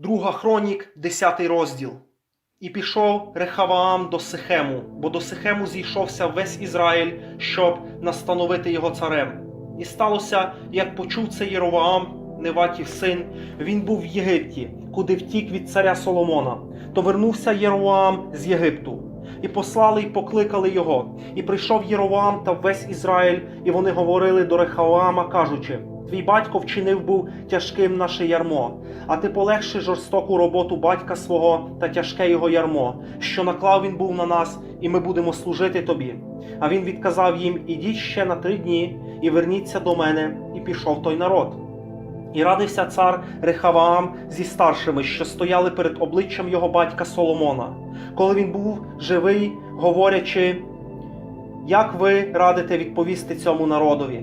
Друга хронік, 10 розділ. І пішов Рехаваам до Сихему, бо до Сихему зійшовся весь Ізраїль, щоб настановити його царем. І сталося, як почув це Єроваам, Неватів син, він був в Єгипті, куди втік від царя Соломона. То вернувся Єроваам з Єгипту. І послали й покликали його. І прийшов Єроваам та весь Ізраїль, і вони говорили до Рехаваама, кажучи: Твій батько вчинив був тяжким наше ярмо, а ти полегши жорстоку роботу батька свого та тяжке його ярмо, що наклав він був на нас, і ми будемо служити тобі. А він відказав їм: Ідіть ще на три дні, і верніться до мене, і пішов той народ. І радився цар Рехаваам зі старшими, що стояли перед обличчям його батька Соломона, коли він був живий, говорячи, як ви радите відповісти цьому народові?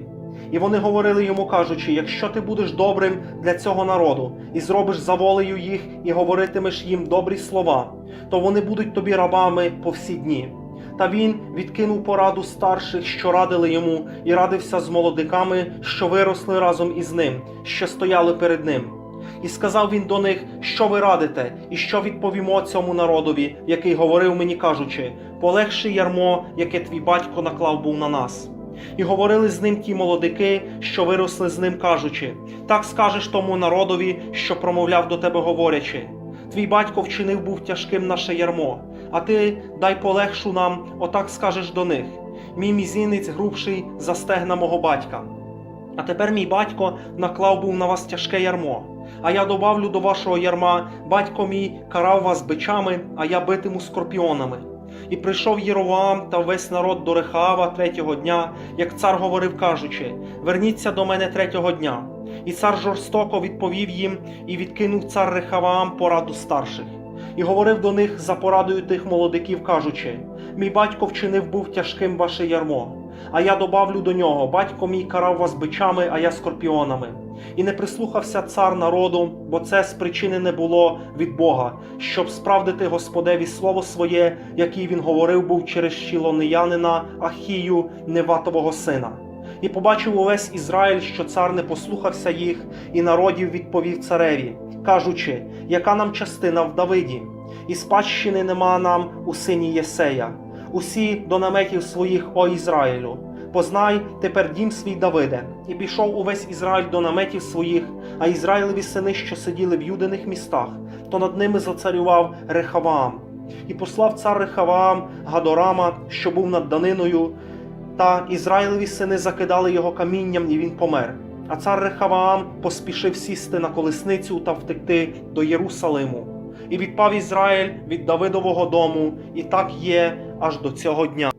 І вони говорили йому, кажучи: якщо ти будеш добрим для цього народу, і зробиш за волею їх, і говоритимеш їм добрі слова, то вони будуть тобі рабами по всі дні. Та він відкинув пораду старших, що радили йому, і радився з молодиками, що виросли разом із ним, що стояли перед ним. І сказав він до них, що ви радите, і що відповімо цьому народові, який говорив мені, кажучи: полегши ярмо, яке твій батько наклав був на нас. І говорили з ним ті молодики, що виросли з ним, кажучи: так скажеш тому народові, що промовляв до тебе, говорячи: Твій батько вчинив був тяжким наше ярмо, а ти дай полегшу нам, отак скажеш до них. Мій мізинець грубший за стегна мого батька. А тепер мій батько наклав був на вас тяжке ярмо. А я добавлю до вашого ярма, батько мій карав вас бичами, а я битиму скорпіонами. І прийшов Єровоам та весь народ до Рехава третього дня, як цар говорив, кажучи: Верніться до мене третього дня. І цар жорстоко відповів їм, і відкинув цар Рехаваам пораду старших. І говорив до них за порадою тих молодиків, кажучи: Мій батько вчинив був тяжким ваше ярмо. А я добавлю до нього: батько мій карав вас бичами, а я скорпіонами. І не прислухався цар народу, бо це спричинене було від Бога, щоб справдити Господеві слово своє, яке він говорив був через щілонеянина Ахію, Неватового сина. І побачив увесь Ізраїль, що цар не послухався їх, і народів відповів цареві, кажучи, яка нам частина в Давиді, і спадщини нема нам у сині Єсея. Усі до наметів своїх, о Ізраїлю. Познай тепер дім свій Давиде, і пішов увесь Ізраїль до наметів своїх, а Ізраїлеві сини, що сиділи в юдиних містах, то над ними зацарював Рехаваам. І послав цар Рехаваам Гадорама, що був над даниною, та Ізраїлеві сини закидали його камінням, і він помер. А цар Рехаваам поспішив сісти на колесницю та втекти до Єрусалиму. І відпав Ізраїль від Давидового дому, і так є аж до цього дня.